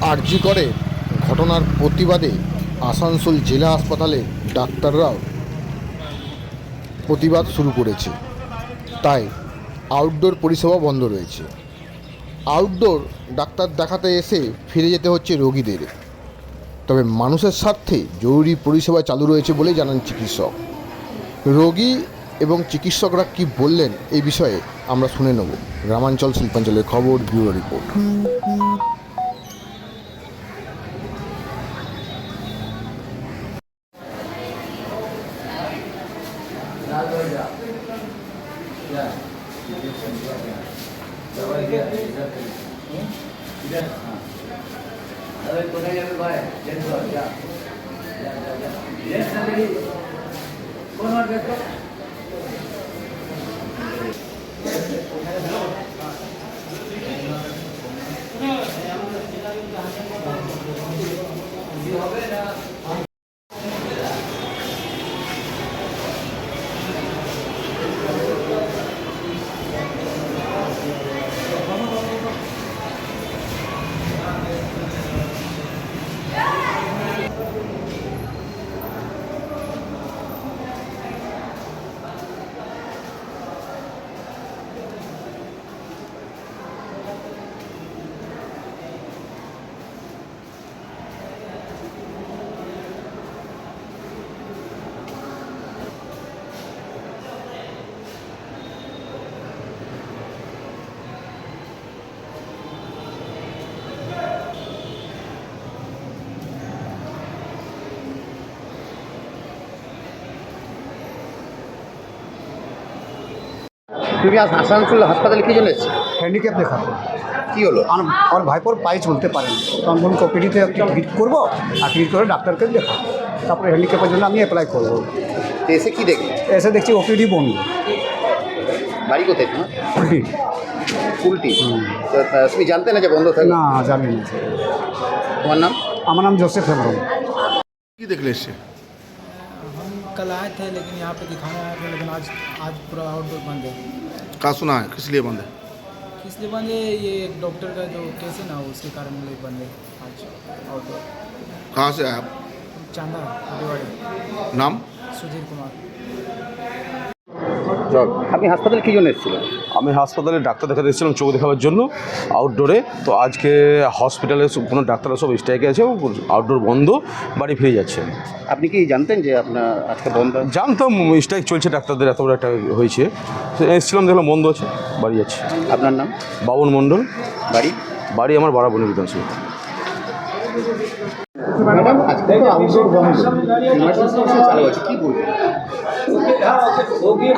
আরজি করে। ঘটনার প্রতিবাদে আসানসোল জেলা হাসপাতালে ডাক্তাররাও প্রতিবাদ শুরু করেছে। তাই আউটডোর পরিষেবা বন্ধ রয়েছে। আউটডোর ডাক্তার দেখাতে এসে ফিরে যেতে হচ্ছে রোগীদের। তবে মানুষের স্বার্থে জরুরি পরিষেবা চালু রয়েছে বলে জানান চিকিৎসক। রোগী এবং চিকিৎসকরা কি বললেন, এই বিষয়ে আমরা শুনে নেব। গ্রামাঞ্চল শিল্পাঞ্চলের খবর, ব্যুরো রিপোর্ট। कोण वाटत হবে তুমি আজ আসানসোল হাসপাতালে কি জন্য এসেছ হ্যান্ডিক্যাপ দেখাবো কি হলো? আমার আমার ভাইপোর পায়ে চলতে পারে না। তো আমি বলুন ওপিডিতে ভিট করব আর ভিট করে ডাক্তারকে দেখাবো তারপরে হ্যান্ডিক্যাপের জন্য আমি অ্যাপ্লাই করব। এসে কি দেখলে? এসে দেখছি ওপিডি বন্ধ। বাড়ি কোথায় তোমার? উল্টি। উল্টি। তো তুমি জানতে না যে বন্ধ থাকে? না জানি না। তোমার নাম? আমার নাম জোসেফ হেমরম কি দেখলে এসে? कल आए थे लेकिन यहाँ पे दिखाने आए थे लेकिन आज आज पूरा आउटडोर बंद है। कहा सुना है? किस लिए बंद है? किस लिए बंद है? ये एक डॉक्टर का जो केस है ना उसके कारण लिए बंद है आज आउटडोर कहाँ से आए आप? चांदा नाम? सुधीर कुमार। চল আপনি হাসপাতালে কি জন্য এসেছিলেন? আমি হাসপাতালে ডাক্তার দেখাতে এসেছিলাম চোখ দেখাবার জন্য আউটডোরে তো আজকে হসপিটালে কোনো ডাক্তাররা সব স্ট্রাইকে আছে আউটডোর বন্ধ বাড়ি ফিরে যাচ্ছে। আপনি কি জানতেন যে আপনার আজকে বন্ধ? জানতাম স্ট্রাইক চলছে ডাক্তারদের এত বড় একটা হয়েছে। এসেছিলাম দেখলাম বন্ধ আছে বাড়ি যাচ্ছে। আপনার নাম? বাবন মণ্ডল। বাড়ি? বাড়ি আমার বাড়াবনি বিধানসভা। ম্যাডাম আজকে তো আউটডোর বন্ধ। চালু আছে কি বলবেন?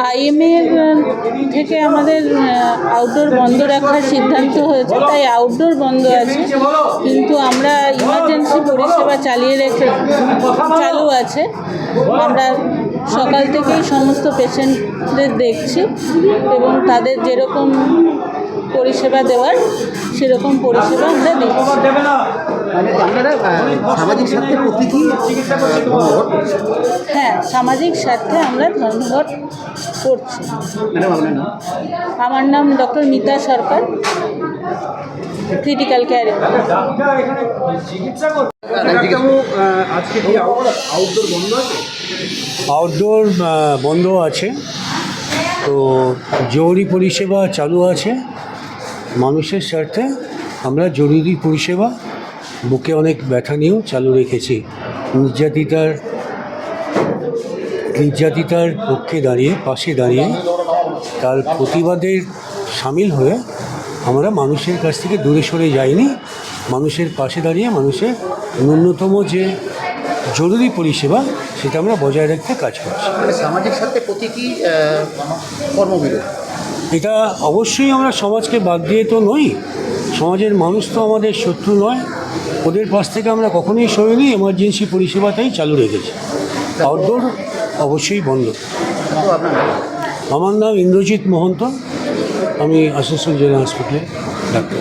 আইএমএর থেকে আমাদের আউটডোর বন্ধ রাখার সিদ্ধান্ত হয়েছে, তাই আউটডোর বন্ধ আছে। কিন্তু আমরা ইমার্জেন্সি পরিষেবা চালিয়ে রেখে, চালু আছে। আমরা সকাল থেকেই সমস্ত পেশেন্টদের দেখছি এবং তাদের যেরকম পরিষেবা দেওয়ার, সেরকম পরিষেবা আমরা দিচ্ছি। সামাজিক সামাজিক স্বার্থে আমরা ধন্যবাদ করছি। আমার নাম doctor Mita Sarkar critical care outdoor বন্ধ আছে। তো জরুরি পরিষেবা চালু আছে। মানুষের স্বার্থে আমরা জরুরি পরিষেবা বুকে অনেক ব্যথা নিয়েও চালু রেখেছি। নির্যাতিতার নির্যাতিতার পক্ষে দাঁড়িয়ে পাশে দাঁড়িয়ে তার প্রতিবাদের সামিল হয়ে আমরা মানুষের কাছ থেকে দূরে সরে যাইনি। মানুষের পাশে দাঁড়িয়ে মানুষের ন্যূনতম যে জরুরি পরিষেবা সেটা আমরা বজায় রাখতে কাজ করছি। সামাজিক স্বার্থে প্রতীকী আহ, কর্মবিরতি এটা অবশ্যই আমরা সমাজকে বাদ দিয়ে তো নই। সমাজের মানুষ তো আমাদের শত্রু নয়। ওদের পাশ থেকে আমরা কখনোই সরিনি এমার্জেন্সি পরিষেবাটাই চালু রেখেছি। আউটডোর অবশ্যই বন্ধ। আমার নাম ইন্দ্রজিৎ মহন্ত। আমি আসানসোল জেলা হাসপাতালে ডাক্তার।